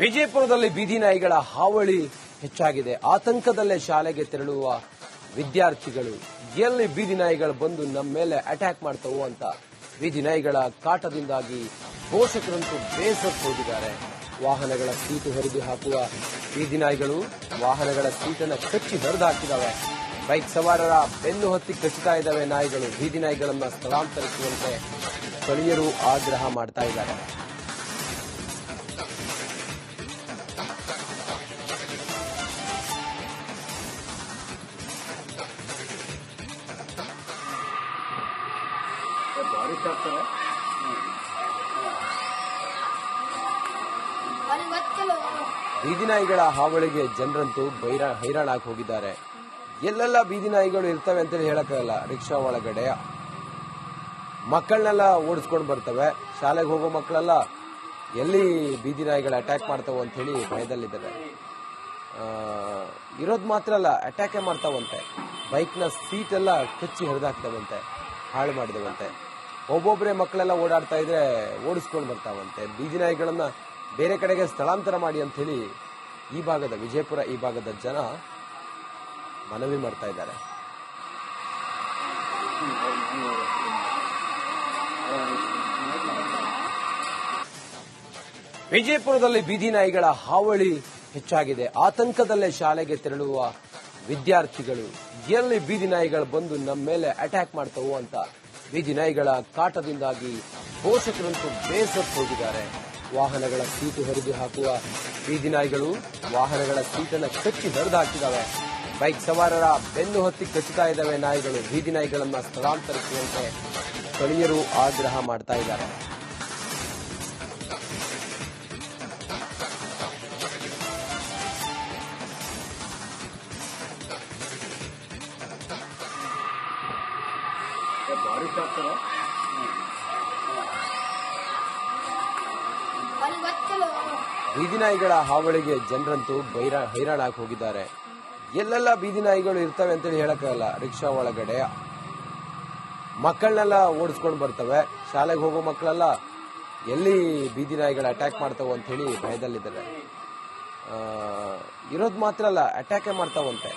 ವಿಜಯಪುರದಲ್ಲಿ ಬೀದಿ ನಾಯಿಗಳ ಹಾವಳಿ ಹೆಚ್ಚಾಗಿದೆ. ಆತಂಕದಲ್ಲೇ ಶಾಲೆಗೆ ತೆರಳುವ ವಿದ್ಯಾರ್ಥಿಗಳು, ಎಲ್ಲಿ ಬೀದಿ ನಾಯಿಗಳು ಬಂದು ನಮ್ಮ ಮೇಲೆ ಅಟ್ಯಾಕ್ ಮಾಡ್ತವು ಅಂತ ಬೀದಿ ನಾಯಿಗಳ ಕಾಟದಿಂದಾಗಿ ಪೋಷಕರಂತೂ ಬೇಸತ್ತು ಹೋಗಿದ್ದಾರೆ. ವಾಹನಗಳ ಸೀಟು ಹರಿದು ಹಾಕುವ ಬೀದಿ ನಾಯಿಗಳು ವಾಹನಗಳ ಸೀಟನ್ನು ಕಚ್ಚಿ ಹರಿದು ಹಾಕಿದಾವೆ. ಬೈಕ್ ಸವಾರರ ಬೆನ್ನು ಹತ್ತಿ ಕಚ್ಚುತ್ತಾ ಇದ್ದಾವೆ ನಾಯಿಗಳು. ಬೀದಿ ನಾಯಿಗಳನ್ನ ಸ್ಥಳಾಂತರಿಸುವಂತೆ ಸ್ಥಳೀಯರು ಆಗ್ರಹ ಮಾಡ್ತಾ ಇದ್ದಾರೆ. ಬೀದಿ ನಾಯಿಗಳ ಹಾವಳಿಗೆ ಜನರಂತೂ ಬೈರ ಹೈರಾಣಾಗಿ ಹೋಗಿದ್ದಾರೆ. ಎಲ್ಲೆಲ್ಲ ಬೀದಿ ನಾಯಿಗಳು ಇರ್ತವೆ ಅಂತೇಳಿ ಹೇಳಕ್ಕಾಗಲ್ಲ. ರಿಕ್ಷಾ ಒಳಗಡೆ ಮಕ್ಕಳನ್ನೆಲ್ಲ ಓಡಿಸ್ಕೊಂಡು ಬರ್ತವೆ. ಶಾಲೆಗೆ ಹೋಗೋ ಮಕ್ಕಳೆಲ್ಲ, ಎಲ್ಲಿ ಬೀದಿ ನಾಯಿಗಳು ಅಟ್ಯಾಕ್ ಮಾಡ್ತಾವ ಅಂತ ಹೇಳಿ ಭಯದಲ್ಲಿದ್ದಾರೆ. ಇರೋದು ಇರೋದ್ ಮಾತ್ರ ಅಲ್ಲ ಅಟ್ಯಾಕೇ ಮಾಡ್ತಾವಂತೆ. ಬೈಕ್ನ ಸೀಟ್ ಎಲ್ಲ ಕಚ್ಚಿ ಹರಿದಾಕ್ತವಂತೆ, ಹಾಳು ಮಾಡಿದವಂತೆ. ಒಬ್ಬೊಬ್ಬರೇ ಮಕ್ಕಳೆಲ್ಲ ಓಡಾಡ್ತಾ ಇದ್ರೆ ಓಡಿಸ್ಕೊಂಡು ಬರ್ತಾವಂತೆ. ಬೀದಿ ನಾಯಿಗಳನ್ನ ಬೇರೆ ಕಡೆಗೆ ಸ್ಥಳಾಂತರ ಮಾಡಿ ಅಂತ ಹೇಳಿ ಈ ಭಾಗದ ವಿಜಯಪುರ, ಈ ಭಾಗದ ಜನ ಮನವಿ ಮಾಡ್ತಾ ಇದ್ದಾರೆ. ವಿಜಯಪುರದಲ್ಲಿ ಬೀದಿ ನಾಯಿಗಳ ಹಾವಳಿ ಹೆಚ್ಚಾಗಿದೆ. ಆತಂಕದಲ್ಲೇ ಶಾಲೆಗೆ ತೆರಳುವ ವಿದ್ಯಾರ್ಥಿಗಳು, ಎಲ್ಲಿ ಬೀದಿ ನಾಯಿಗಳು ಬಂದು ನಮ್ಮ ಮೇಲೆ ಅಟ್ಯಾಕ್ ಮಾಡ್ತವೋ ಅಂತ ಬೀದಿ ನಾಯಿಗಳ ಕಾಟದಿಂದಾಗಿ ಪೋಷಕರಂತೂ ಬೇಸತ್ತು ಹೋಗಿದ್ದಾರೆ. ವಾಹನಗಳ ಸೀಟು ಹರಿದು ಹಾಕುವ ಬೀದಿ ನಾಯಿಗಳು ವಾಹನಗಳ ಸೀಟನ್ನು ಕಚ್ಚಿ ಹರಿದು ಹಾಕಿದಾವೆ ಬೈಕ್ ಸವಾರರ ಬೆನ್ನು ಹತ್ತಿ ಕಚ್ಚುತ್ತಾ ಇದ್ದಾವೆ ನಾಯಿಗಳು. ಬೀದಿ ನಾಯಿಗಳನ್ನು ಸ್ಥಳಾಂತರಿಸುವಂತೆ ಸ್ಥಳೀಯರು ಆಗ್ರಹ ಮಾಡ್ತಾ ಇದ್ದಾರೆ. ಬೀದಿ ನಾಯಿಗಳ ಹಾವಳಿಗೆ ಜನರಂತೂ ಬೈರ ಹೈರಾಣಾಗಿ ಹೋಗಿದ್ದಾರೆ. ಎಲ್ಲೆಲ್ಲ ಬೀದಿ ನಾಯಿಗಳು ಇರ್ತವೆ ಅಂತೇಳಿ ಹೇಳಕ್ಕಾಗಲ್ಲ. ರಿಕ್ಷಾ ಒಳಗಡೆ ಮಕ್ಕಳನ್ನೆಲ್ಲ ಓಡಿಸ್ಕೊಂಡು ಬರ್ತವೆ. ಶಾಲೆಗೆ ಹೋಗೋ ಮಕ್ಕಳೆಲ್ಲ, ಎಲ್ಲಿ ಬೀದಿ ನಾಯಿಗಳು ಅಟ್ಯಾಕ್ ಮಾಡ್ತಾವ ಅಂತ ಹೇಳಿ ಭಯದಲ್ಲಿದ್ದಾರೆ ಇರೋದ್ ಮಾತ್ರ ಅಲ್ಲ ಅಟ್ಯಾಕೇ ಮಾಡ್ತಾವಂತೆ.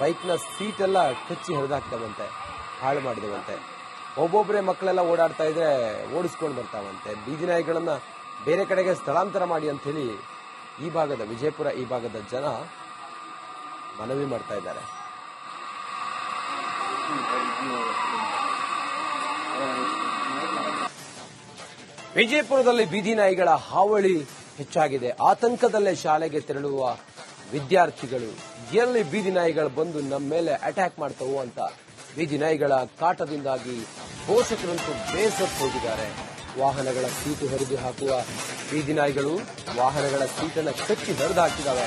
ಬೈಕ್ನ ಸೀಟ್ ಎಲ್ಲ ಕಚ್ಚಿ ಹರಿದಾಕ್ತಾವಂತೆ, ಹಾಳು ಮಾಡಿದವಂತೆ. ಒಬ್ಬೊಬ್ಬರೇ ಮಕ್ಕಳೆಲ್ಲ ಓಡಾಡ್ತಾ ಇದ್ರೆ ಓಡಿಸ್ಕೊಂಡು ಬರ್ತಾವಂತೆ. ಬೀದಿ ನಾಯಿಗಳನ್ನ ಬೇರೆ ಕಡೆಗೆ ಸ್ಥಳಾಂತರ ಮಾಡಿ ಅಂತ ಹೇಳಿ ಈ ಭಾಗದ, ವಿಜಯಪುರ ಈ ಭಾಗದ ಜನ ಮನವಿ ಮಾಡ್ತಾ ಇದ್ದಾರೆ. ವಿಜಯಪುರದಲ್ಲಿ ಬೀದಿ ನಾಯಿಗಳ ಹಾವಳಿ ಹೆಚ್ಚಾಗಿದೆ. ಆತಂಕದಲ್ಲೇ ಶಾಲೆಗೆ ತೆರಳುವ ವಿದ್ಯಾರ್ಥಿಗಳು, ಎಲ್ಲಿ ಬೀದಿ ನಾಯಿಗಳು ಬಂದು ನಮ್ಮ ಮೇಲೆ ಅಟ್ಯಾಕ್ ಮಾಡ್ತವೋ ಅಂತ ಬೀದಿ ನಾಯಿಗಳ ಕಾಟದಿಂದಾಗಿ ಪೋಷಕರಂತೂ ಬೇಸತ್ತು ಹೋಗಿದ್ದಾರೆ ವಾಹನಗಳ ಸೀಟು ಹರಿದು ಹಾಕುವ ಬೀದಿ ನಾಯಿಗಳು ವಾಹನಗಳ ಸೀಟನ್ನು ಕಚ್ಚಿ ಹರಿದು ಹಾಕಿದಾವೆ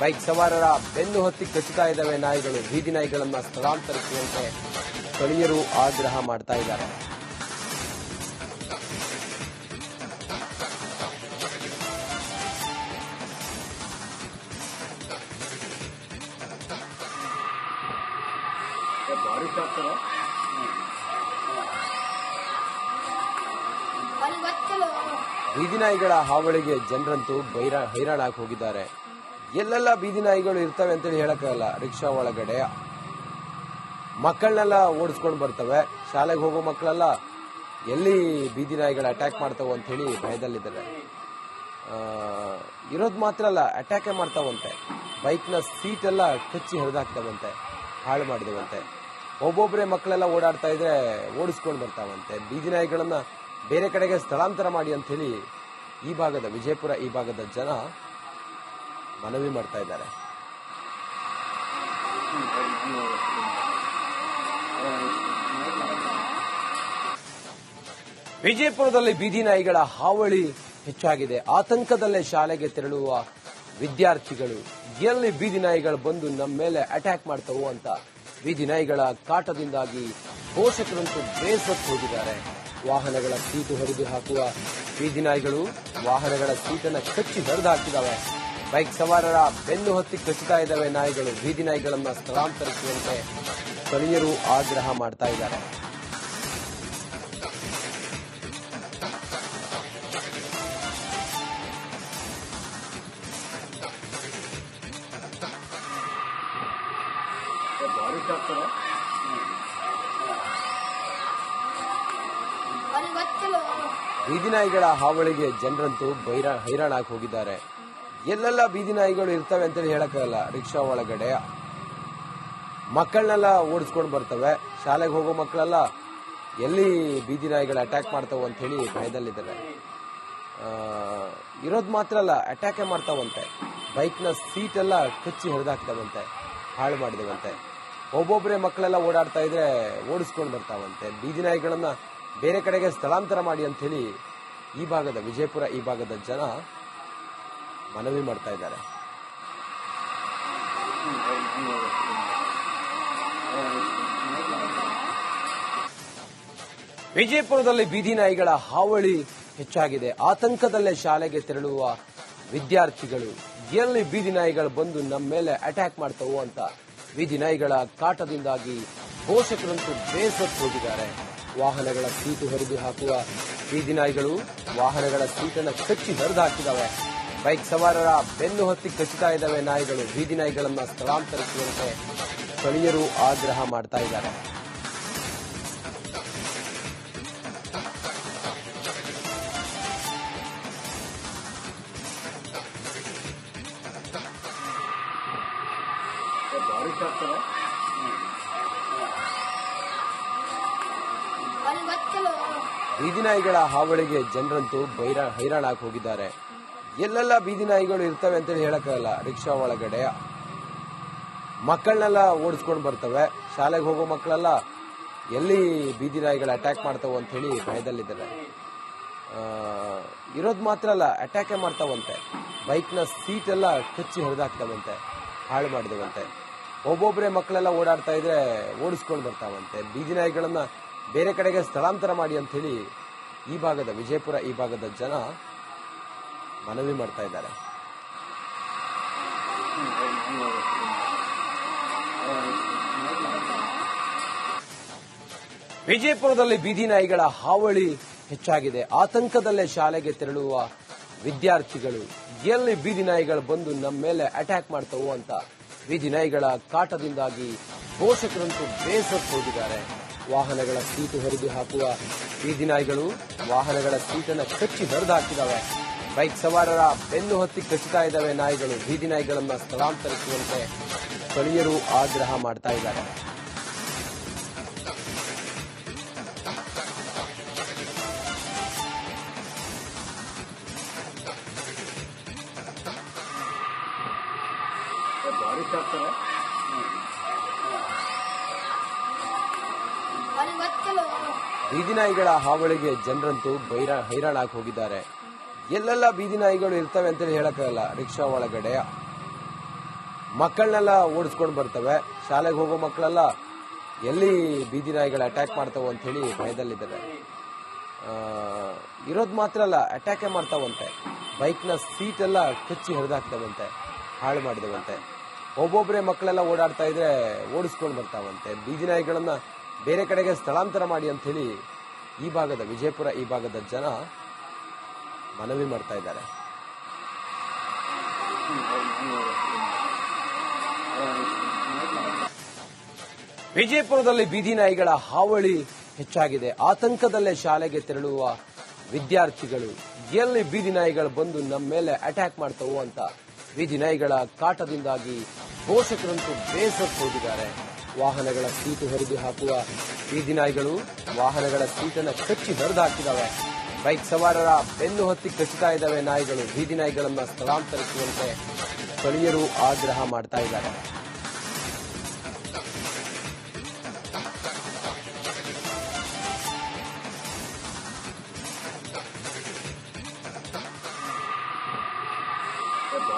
ಬೈಕ್ ಸವಾರರ ಬೆನ್ನು ಹೊತ್ತಿ ಕಚ್ಚುತ್ತಾ ಇದ್ದಾವೆ ನಾಯಿಗಳು. ಬೀದಿ ನಾಯಿಗಳನ್ನು ಸ್ಥಳಾಂತರಿಸುವಂತೆ ಸ್ಥಳೀಯರು ಆಗ್ರಹ ಮಾಡ್ತಾ ಇದ್ದಾರೆ. ಬೀದಿ ನಾಯಿಗಳ ಹಾವಳಿಗೆ ಜನರಂತೂ ಬೈರ ಹೈರಾಣಾಗಿ ಹೋಗಿದ್ದಾರೆ. ಎಲ್ಲೆಲ್ಲ ಬೀದಿ ನಾಯಿಗಳು ಇರ್ತವೆ ಅಂತೇಳಿ ಹೇಳಕ್ಕಾಗಲ್ಲ. ರಿಕ್ಷಾ ಒಳಗಡೆ ಮಕ್ಕಳನ್ನೆಲ್ಲ ಓಡಿಸ್ಕೊಂಡು ಬರ್ತವೆ. ಶಾಲೆಗೆ ಹೋಗೋ ಮಕ್ಕಳೆಲ್ಲ, ಎಲ್ಲಿ ಬೀದಿ ನಾಯಿಗಳು ಅಟ್ಯಾಕ್ ಮಾಡ್ತಾವ ಅಂತ ಹೇಳಿ ಭಯದಲ್ಲಿದ್ದಾರೆ. ಇರೋದು ಇರೋದ್ ಮಾತ್ರ ಅಲ್ಲ ಅಟ್ಯಾಕೇ ಮಾಡ್ತಾವಂತೆ. ಬೈಕ್ನ ಸೀಟ್ ಎಲ್ಲ ಕಚ್ಚಿ ಹರಿದಾಕ್ತಾವಂತೆ, ಹಾಳು ಮಾಡಿದವಂತೆ. ಒಬ್ಬೊಬ್ಬರೇ ಮಕ್ಕಳೆಲ್ಲ ಓಡಾಡ್ತಾ ಇದ್ರೆ ಓಡಿಸ್ಕೊಂಡು ಬರ್ತಾವಂತೆ. ಬೀದಿ ನಾಯಿಗಳನ್ನ ಬೇರೆ ಕಡೆಗೆ ಸ್ಥಳಾಂತರ ಮಾಡಿ ಅಂತ ಹೇಳಿ ಈ ಭಾಗದ, ವಿಜಯಪುರ ಈ ಭಾಗದ ಜನ ಮನವಿ ಮಾಡ್ತಾ ಇದ್ದಾರೆ. ವಿಜಯಪುರದಲ್ಲಿ ಬೀದಿ ನಾಯಿಗಳ ಹಾವಳಿ ಹೆಚ್ಚಾಗಿದೆ. ಆತಂಕದಲ್ಲೇ ಶಾಲೆಗೆ ತೆರಳುವ ವಿದ್ಯಾರ್ಥಿಗಳು, ಎಲ್ಲಿ ಬೀದಿ ನಾಯಿಗಳು ಬಂದು ನಮ್ಮ ಮೇಲೆ ಅಟ್ಯಾಕ್ ಮಾಡ್ತವು ಅಂತ ಬೀದಿ ನಾಯಿಗಳ ಕಾಟದಿಂದಾಗಿ ಪೋಷಕರಂತೂ ಬೇಸತ್ತು ಹೋಗಿದ್ದಾರೆ. ವಾಹನಗಳ ಸೀಟು ಹರಿದು ಹಾಕುವ ಬೀದಿ ನಾಯಿಗಳು ವಾಹನಗಳ ಸೀಟನ್ನು ಕಚ್ಚಿ ಹರಿದು ಹಾಕಿದಾವೆ ಬೈಕ್ ಸವಾರರ ಬೆನ್ನು ಹತ್ತಿ ಕಚ್ಚುತ್ತಾ ಇದ್ದಾವೆ ನಾಯಿಗಳು. ಬೀದಿ ನಾಯಿಗಳನ್ನು ಸ್ಥಳಾಂತರಿಸುವಂತೆ ಸ್ಥಳೀಯರು ಆಗ್ರಹ ಮಾಡ್ತಾ ಇದ್ದಾರೆ. ಬೀದಿ ನಾಯಿಗಳ ಹಾವಳಿಗೆ ಜನರಂತೂ ಬೈರ, ಹೈರಾಣಾಗಿ ಹೋಗಿದ್ದಾರೆ. ಎಲ್ಲೆಲ್ಲ ಬೀದಿ ನಾಯಿಗಳು ಇರ್ತವೆ ಅಂತೇಳಿ ಹೇಳಕ್ಕಾಗಲ್ಲ. ರಿಕ್ಷಾ ಒಳಗಡೆ ಮಕ್ಕಳನ್ನೆಲ್ಲ ಓಡಿಸ್ಕೊಂಡು ಬರ್ತವೆ. ಶಾಲೆಗೆ ಹೋಗೋ ಮಕ್ಕಳೆಲ್ಲ, ಎಲ್ಲಿ ಬೀದಿ ನಾಯಿಗಳು ಅಟ್ಯಾಕ್ ಮಾಡ್ತಾವ ಅಂತ ಹೇಳಿ ಭಯದಲ್ಲಿದ್ದಾರೆ ಇರೋದು ಮಾತ್ರ ಅಲ್ಲ ಅಟ್ಯಾಕೇ ಮಾಡ್ತಾವಂತೆ. ಬೈಕ್ನ ಸೀಟ್ ಎಲ್ಲ ಕಚ್ಚಿ ಹಿಡಿದಾಕ್ತಾವಂತೆ ಹಾಳು ಮಾಡಿದವಂತೆ. ಒಬ್ಬೊಬ್ಬರೇ ಮಕ್ಕಳೆಲ್ಲ ಓಡಾಡ್ತಾ ಇದ್ರೆ ಓಡಿಸ್ಕೊಂಡು ಬರ್ತಾವಂತೆ. ಬೀದಿ ನಾಯಿಗಳನ್ನ ಬೇರೆ ಕಡೆಗೆ ಸ್ಥಳಾಂತರ ಮಾಡಿ ಅಂತ ಹೇಳಿ ಈ ಭಾಗದ, ವಿಜಯಪುರ ಈ ಭಾಗದ ಜನ ಮನವಿ ಮಾಡ್ತಾ ಇದ್ದಾರೆ. ವಿಜಯಪುರದಲ್ಲಿ ಬೀದಿ ನಾಯಿಗಳ ಹಾವಳಿ ಹೆಚ್ಚಾಗಿದೆ. ಆತಂಕದಲ್ಲೇ ಶಾಲೆಗೆ ತೆರಳುವ ವಿದ್ಯಾರ್ಥಿಗಳು, ಎಲ್ಲಿ ಬೀದಿ ನಾಯಿಗಳು ಬಂದು ನಮ್ಮ ಮೇಲೆ ಅಟ್ಯಾಕ್ ಮಾಡ್ತಾವೋ ಅಂತ ಬೀದಿ ನಾಯಿಗಳ ಕಾಟದಿಂದಾಗಿ ಪೋಷಕರಂತೂ ಬೇಸತ್ತು ಹೋಗಿದ್ದಾರೆ. ವಾಹನಗಳ ಸೀಟು ಹರಿದು ಹಾಕುವ ಬೀದಿ ನಾಯಿಗಳು ವಾಹನಗಳ ಸೀಟನ್ನು ಕಚ್ಚಿ ಹರಿದು ಹಾಕಿದಾವೆ. ಬೈಕ್ ಸವಾರರ ಬೆನ್ನು ಹತ್ತಿ ಕಚ್ಚುತ್ತಾ ಇದ್ದಾವೆ ನಾಯಿಗಳು. ಬೀದಿ ನಾಯಿಗಳನ್ನು ಸ್ಥಳಾಂತರಿಸುವಂತೆ ಸ್ಥಳೀಯರು ಆಗ್ರಹ ಮಾಡ್ತಾ ಇದ್ದಾರೆ. ಅರವತ್ತಲು ಬೀದಿ ನಾಯಿಗಳ ಹಾವಳಿಗೆ ಜನರಂತೂ ಬೈರ, ಹೈರಾಣಾಗಿ ಹೋಗಿದ್ದಾರೆ. ಎಲ್ಲೆಲ್ಲ ಬೀದಿ ನಾಯಿಗಳು ಇರ್ತವೆ ಅಂತೇಳಿ ಹೇಳಕ್ಕಾಗಲ್ಲ. ರಿಕ್ಷಾ ಒಳಗಡೆ ಮಕ್ಕಳನ್ನೆಲ್ಲ ಓಡಿಸ್ಕೊಂಡು ಬರ್ತವೆ. ಶಾಲೆಗೆ ಹೋಗೋ ಮಕ್ಕಳೆಲ್ಲ, ಎಲ್ಲಿ ಬೀದಿ ನಾಯಿಗಳು ಅಟ್ಯಾಕ್ ಮಾಡ್ತಾವೆ ಅಂತ ಹೇಳಿ ಭಯದಲ್ಲಿದ್ದಾರೆ ಇರೋದು ಮಾತ್ರ ಅಲ್ಲ, ಅಟ್ಯಾಕೇ ಮಾಡ್ತಾವಂತೆ. ಬೈಕ್ನ ಸೀಟ್ ಎಲ್ಲ ಕಚ್ಚಿ ಹೊಡೆದಾಕ್ತಾವಂತೆ ಹಾಳು ಮಾಡಿದವಂತೆ. ಒಬ್ಬೊಬ್ಬರೇ ಮಕ್ಕಳೆಲ್ಲ ಓಡಾಡ್ತಾ ಇದ್ರೆ ಓಡಿಸ್ಕೊಂಡು ಬರ್ತಾವಂತೆ. ಬೀದಿ ನಾಯಿಗಳನ್ನ ಬೇರೆ ಕಡೆಗೆ ಸ್ಥಳಾಂತರ ಮಾಡಿ ಅಂತ ಹೇಳಿ ಈ ಭಾಗದ ವಿಜಯಪುರ, ಈ ಭಾಗದ ಜನ ಮನವಿ ಮಾಡ್ತಾ ಇದ್ದಾರೆ. ವಿಜಯಪುರದಲ್ಲಿ ಬೀದಿ ನಾಯಿಗಳ ಹಾವಳಿ ಹೆಚ್ಚಾಗಿದೆ. ಆತಂಕದಲ್ಲೇ ಶಾಲೆಗೆ ತೆರಳುವ ವಿದ್ಯಾರ್ಥಿಗಳು, ಎಲ್ಲಿ ಬೀದಿ ನಾಯಿಗಳು ಬಂದು ನಮ್ಮ ಮೇಲೆ ಅಟ್ಯಾಕ್ ಮಾಡ್ತಾವೋ ಅಂತ ಬೀದಿ ನಾಯಿಗಳ ಕಾಟದಿಂದಾಗಿ ಪೋಷಕರಂತೂ ಬೇಸತ್ತು ಹೋಗಿದ್ದಾರೆ ವಾಹನಗಳ ಸೀಟು ಹರಿದು ಹಾಕುವ ನಾಯಿಗಳು ವಾಹನಗಳ ಸೀಟನ್ನು ಕಚ್ಚಿ ಹರಿದು ಹಾಕಿದಾವೆ. ಬೈಕ್ ಸವಾರರ ಬೆನ್ನು ಹತ್ತಿ ಕಚ್ಚುತ್ತಾ ಇದ್ದಾವೆ ನಾಯಿಗಳು. ಬೀದಿ ನಾಯಿಗಳನ್ನು ಸ್ಥಳಾಂತರಿಸುವಂತೆ ಸ್ಥಳೀಯರು ಆಗ್ರಹ ಮಾಡ್ತಾ ಇದ್ದಾರೆ. ಬೀದಿ ನಾಯಿಗಳ ಹಾವಳಿಗೆ ಜನರಂತೂ ಬೈರ ಹೈರಾಣಾಗಿ ಹೋಗಿದ್ದಾರೆ. ಎಲ್ಲೆಲ್ಲ ಬೀದಿ ನಾಯಿಗಳು ಇರ್ತವೆ ಅಂತೇಳಿ ಹೇಳಕ್ಕಾಗಲ್ಲ. ರಿಕ್ಷಾ ಒಳಗಡೆ ಮಕ್ಕಳನ್ನೆಲ್ಲ ಓಡಿಸ್ಕೊಂಡು ಬರ್ತವೆ. ಶಾಲೆಗೆ ಹೋಗೋ ಮಕ್ಕಳೆಲ್ಲ ಎಲ್ಲಿ ಬೀದಿ ನಾಯಿಗಳು ಅಟ್ಯಾಕ್ ಮಾಡ್ತಾವ ಅಂತ ಹೇಳಿ ಭಯದಲ್ಲಿದ್ದಾರೆ ಇರೋದು ಮಾತ್ರ ಅಲ್ಲ, ಅಟ್ಯಾಕೇ ಮಾಡ್ತಾವಂತೆ. ಬೈಕ್ನ ಸೀಟ್ ಎಲ್ಲ ಕಚ್ಚಿ ಹರಿದಾಕ್ತಾವಂತೆ, ಹಾಳು ಮಾಡಿದವಂತೆ. ಒಬ್ಬೊಬ್ಬರೇ ಮಕ್ಕಳೆಲ್ಲ ಓಡಾಡ್ತಾ ಇದ್ರೆ ಓಡಿಸ್ಕೊಂಡು ಬರ್ತಾವಂತೆ. ಬೀದಿ ನಾಯಿಗಳನ್ನ ಬೇರೆ ಕಡೆಗೆ ಸ್ಥಳಾಂತರ ಮಾಡಿ ಅಂತ ಹೇಳಿ ಈ ಭಾಗದ ವಿಜಯಪುರ, ಈ ಭಾಗದ ಜನ ಮನವಿ ಮಾಡ್ತಾ ಇದ್ದಾರೆ. ವಿಜಯಪುರದಲ್ಲಿ ಬೀದಿ ನಾಯಿಗಳ ಹಾವಳಿ ಹೆಚ್ಚಾಗಿದೆ. ಆತಂಕದಲ್ಲೇ ಶಾಲೆಗೆ ತೆರಳುವ ವಿದ್ಯಾರ್ಥಿಗಳು, ಎಲ್ಲಿ ಬೀದಿ ನಾಯಿಗಳು ಬಂದು ನಮ್ಮ ಮೇಲೆ ಅಟ್ಯಾಕ್ ಮಾಡ್ತಾವೋ ಅಂತ ಬೀದಿ ನಾಯಿಗಳ ಕಾಟದಿಂದಾಗಿ ಪೋಷಕರಂತೂ ಬೇಸತ್ತು ಹೋಗಿದ್ದಾರೆ. ವಾಹನಗಳ ಸೀಟು ಹರಿದು ಹಾಕುವ ಬೀದಿ ನಾಯಿಗಳು ವಾಹನಗಳ ಸೀಟನ್ನು ಕಚ್ಚಿ ಹೊರದು ಹಾಕಿದವೆ. ಬೈಕ್ ಸವಾರರ ಬೆನ್ನು ಹತ್ತಿ ಕಚ್ಚುತ್ತಾ ಇದ್ದಾವೆ ನಾಯಿಗಳು. ಬೀದಿ ನಾಯಿಗಳನ್ನು ಸ್ಥಳಾಂತರಿಸುವಂತೆ ಸ್ಥಳೀಯರು ಆಗ್ರಹ ಮಾಡ್ತಾ ಇದ್ದಾರೆ.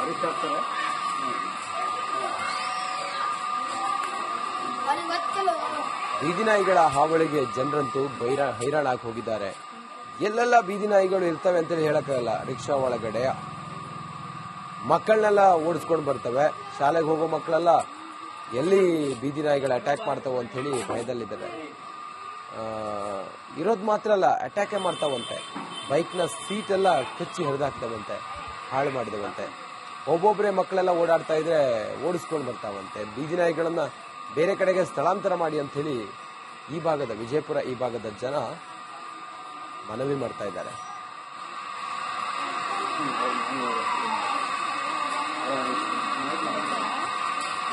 ಅರವತ್ತಲು ಬೀದಿ ನಾಯಿಗಳ ಹಾವಳಿಗೆ ಜನರಂತೂ ಬೈರ ಹೈರಾಣಾಗಿ ಹೋಗಿದ್ದಾರೆ. ಎಲ್ಲೆಲ್ಲ ಬೀದಿ ನಾಯಿಗಳು ಇರ್ತವೆ ಅಂತೇಳಿ ಹೇಳಕ್ಕಾಗಲ್ಲ. ರಿಕ್ಷಾ ಒಳಗಡೆ ಮಕ್ಕಳನ್ನೆಲ್ಲ ಓಡಿಸ್ಕೊಂಡು ಬರ್ತವೆ. ಶಾಲೆಗೆ ಹೋಗೋ ಮಕ್ಕಳೆಲ್ಲ ಎಲ್ಲಿ ಬೀದಿ ನಾಯಿಗಳು ಅಟ್ಯಾಕ್ ಮಾಡ್ತಾವೆ ಅಂತ ಹೇಳಿ ಭಯದಲ್ಲಿದ್ದಾರೆ. ಇರೋದು ಮಾತ್ರ ಅಲ್ಲ, ಅಟ್ಯಾಕೇ ಮಾಡ್ತಾವಂತೆ. ಬೈಕ್ನ ಸೀಟ್ ಎಲ್ಲ ಕಚ್ಚಿ ಹರಿದಾಕ್ತಾವಂತೆ, ಹಾಳು ಮಾಡಿದವಂತೆ. ಒಬ್ಬೊಬ್ಬರೇ ಮಕ್ಕಳೆಲ್ಲ ಓಡಾಡ್ತಾ ಇದ್ರೆ ಓಡಿಸ್ಕೊಂಡು ಬರ್ತಾವಂತೆ. ಬೀದಿ ನಾಯಿಗಳನ್ನ ಬೇರೆ ಕಡೆಗೆ ಸ್ಥಳಾಂತರ ಮಾಡಿ ಅಂತ ಹೇಳಿ ಈ ಭಾಗದ ವಿಜಯಪುರ, ಈ ಭಾಗದ ಜನ ಮನವಿ ಮಾಡ್ತಾ ಇದ್ದಾರೆ.